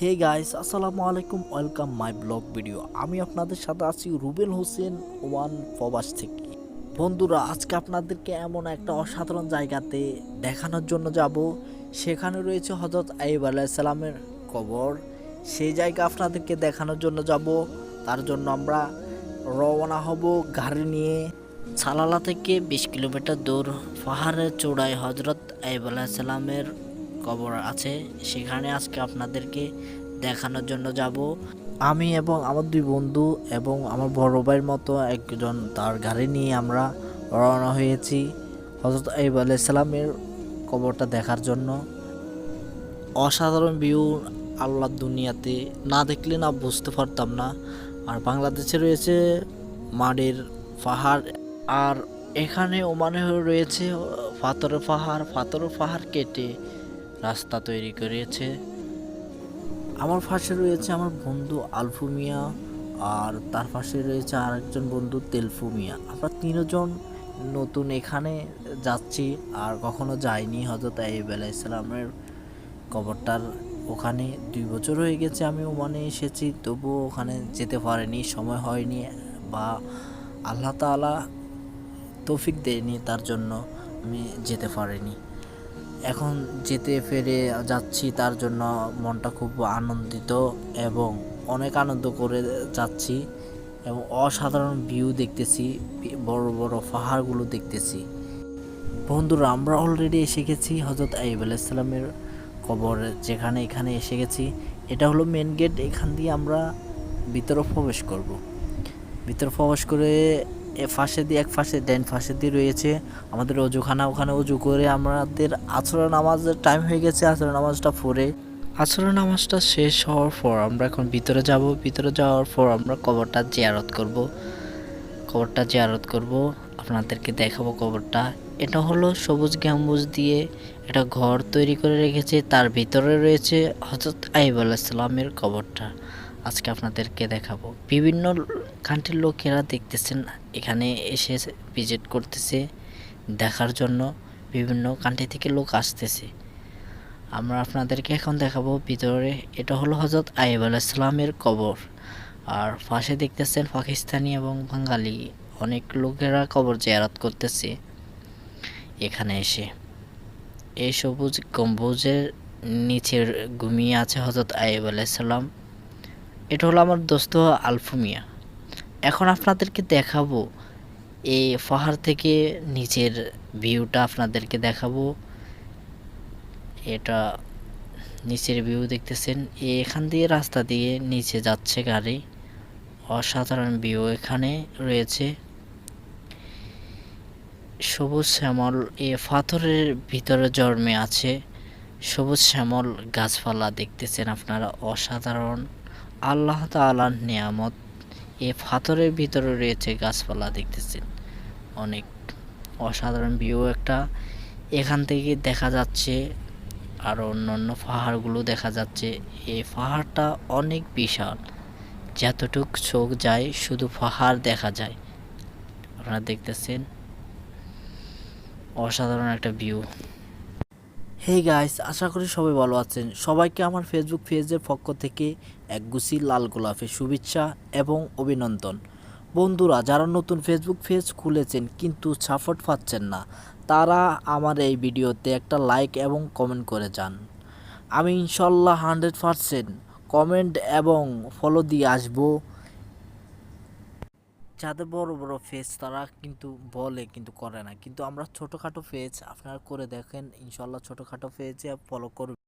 Hey guys আসসালামু আলাইকুম welcome my blog video আমি আপনাদের সাথে আছি রুবেল হোসেন ওয়ান প্রবাস থেকে। বন্ধুরা, আজকে আপনাদেরকে এমন একটা অসাধারণ জায়গাতে দেখানোর জন্য যাব। সেখানে রয়েছে হজরত আইব আলাইসালামের কবর। সেই জায়গা আপনাদেরকে দেখানোর জন্য যাব। তার জন্য আমরা রওনা হব গাড়ি নিয়ে। সালালা থেকে বিশ কিলোমিটার দূর পাহাড়ের চূড়ায় হজরত আইব আলাইসালামের কবর আছে, সেখানে আজকে আপনাদেরকে দেখানোর জন্য যাব। আমি এবং আমার দুই বন্ধু এবং আমার বড় ভাইয়ের মতো একজন তার গাড়ি নিয়ে আমরা রওনা হয়েছি হজরত আইব আলাইসালামের কবরটা দেখার জন্য। অসাধারণ ভিউ আল্লাহ দুনিয়াতে। না দেখলে না বুঝতে পারতাম না। আর বাংলাদেশে রয়েছে মাটির পাহাড়। আর এখানে ওমানে রয়েছে পাথরের পাহাড় পাথরের পাহাড় কেটে। রাস্তা তৈরি করেছে। আমার পাশে রয়েছে আমার বন্ধু আলফু মিয়া, আর তার পাশে রয়েছে আরেকজন বন্ধু তেলফু মিয়া। আমরা তিনজন নতুন এখানে যাচ্ছি, আর কখনো যাইনি হজরত আইব ইসলামের কবরটার ওখানে। দুই বছর হয়ে গেছে আমি ওমানে এসেছি, তবুও ওখানে যেতে পারিনি, সময় হয়নি বা আল্লাহ তাআলা তৌফিক দেয়নি, তার জন্য আমি যেতে পারিনি। এখন যেতে ফেরে যাচ্ছি, তার জন্য মনটা খুব আনন্দিত এবং অনেক আনন্দ করে যাচ্ছি এবং অসাধারণ ভিউ দেখতেছি, বড় বড় পাহাড়গুলো দেখতেছি। বন্ধুরা, আমরা অলরেডি এসে গেছি হজরত আইব আলাইসালামের কবর, যেখানে এখানে এসে গেছি। এটা হলো মেন গেট এখান দিয়ে আমরা ভিতরে প্রবেশ করব। ভিতরে প্রবেশ করে ফাঁসে দিয়ে এক ফাঁসে ড্যান ফাঁসে দিয়ে রয়েছে। আমাদের অজুখানা, ওখানে অজু করে আমাদের আচরণ নামাজের টাইম হয়ে গেছে আচরণ নামাজটা পড়ে। আচরণ নামাজটা শেষ হওয়ার পর আমরা এখন ভিতরে যাব। ভিতরে যাওয়ার পর আমরা কবরটা জিয়ারত করব। কবরটা জিয়ারত করব। আপনাদেরকে দেখাবো কবরটা। এটা হলো সবুজ গম্বুজ দিয়ে একটা ঘর তৈরি করে রেখেছে। তার ভিতরে রয়েছে হজরত আইব আলাইসালামের কবরটা। আজকে আপনাদেরকে দেখাবো। বিভিন্ন কান্ট্রির লোকেরা দেখতেছেন, এখানে এসে ভিজিট করতেছে, দেখার জন্য বিভিন্ন কান্ট্রি থেকে লোক আসতেছে। আমরা আপনাদেরকে এখন দেখাবো ভিতরে, এটা হলো হজরত আইব আলাইসালামের কবর। আর পাশে দেখতেছেন পাকিস্তানি এবং বাঙালি, অনেক লোকেরা কবর জিয়ারত করতেছে এখানে এসে। এই সবুজ গম্বুজের নিচের ঘুমিয়ে আছে হজরত আইব আলাইসাল্লাম এটা হলো আমার দোস্ত আলফুমিয়া। এখন আপনাদেরকে দেখাবো। এই পাহাড় থেকে নিচের ভিউটা আপনাদেরকে দেখাবো। এটা নিচের ভিউ দেখতেছেন। এখান দিয়ে রাস্তা দিয়ে নিচে যাচ্ছে গাড়ি। অসাধারণ ভিউ এখানে রয়েছে। সবুজ শ্যামল, এ পাথরের ভিতরে জন্মে আছে। সবুজ শ্যামল গাছপালা দেখতেছেন আপনারা, অসাধারণ। আল্লাহ তাআলার নিয়ামত। এ পাথরের ভিতরে রয়েছে গাছপালা দেখতেছেন। অনেক অসাধারণ ভিউ একটা। এখান থেকে দেখা যাচ্ছে আর অন্যান্য পাহাড়গুলো দেখা যাচ্ছে। এই পাহাড়টা অনেক বিশাল। যতটুক চোখ যায়, শুধু পাহাড় দেখা যায়। আপনারা দেখতেছেন? অসাধারণ একটা ভিউ হে গাইস আশা করি সবাই ভালো আছেন। সবাইকে আমার ফেসবুক পেজের পক্ষ থেকে এক গুছি লাল গোলাপের শুভেচ্ছা এবং অভিনন্দন। বন্ধুরা, যারা নতুন ফেসবুক পেজ খুলেছেন কিন্তু সাপোর্ট পাচ্ছেন না, তারা আমার এই ভিডিওতে একটা লাইক এবং কমেন্ট করে যান। আমি ইনশাল্লাহ হান্ড্রেড পারসেন্ট কমেন্ট এবং ফলো দিয়ে আসব। যাদের বড় বড় ফেজ তারা কিন্তু বলে কিন্তু করে না, কিন্তু আমরা ছোটোখাটো ফেজ আপনারা করে দেখেন ইনশাল্লাহ ছোটোখাটো ফেজে ফলো করবেন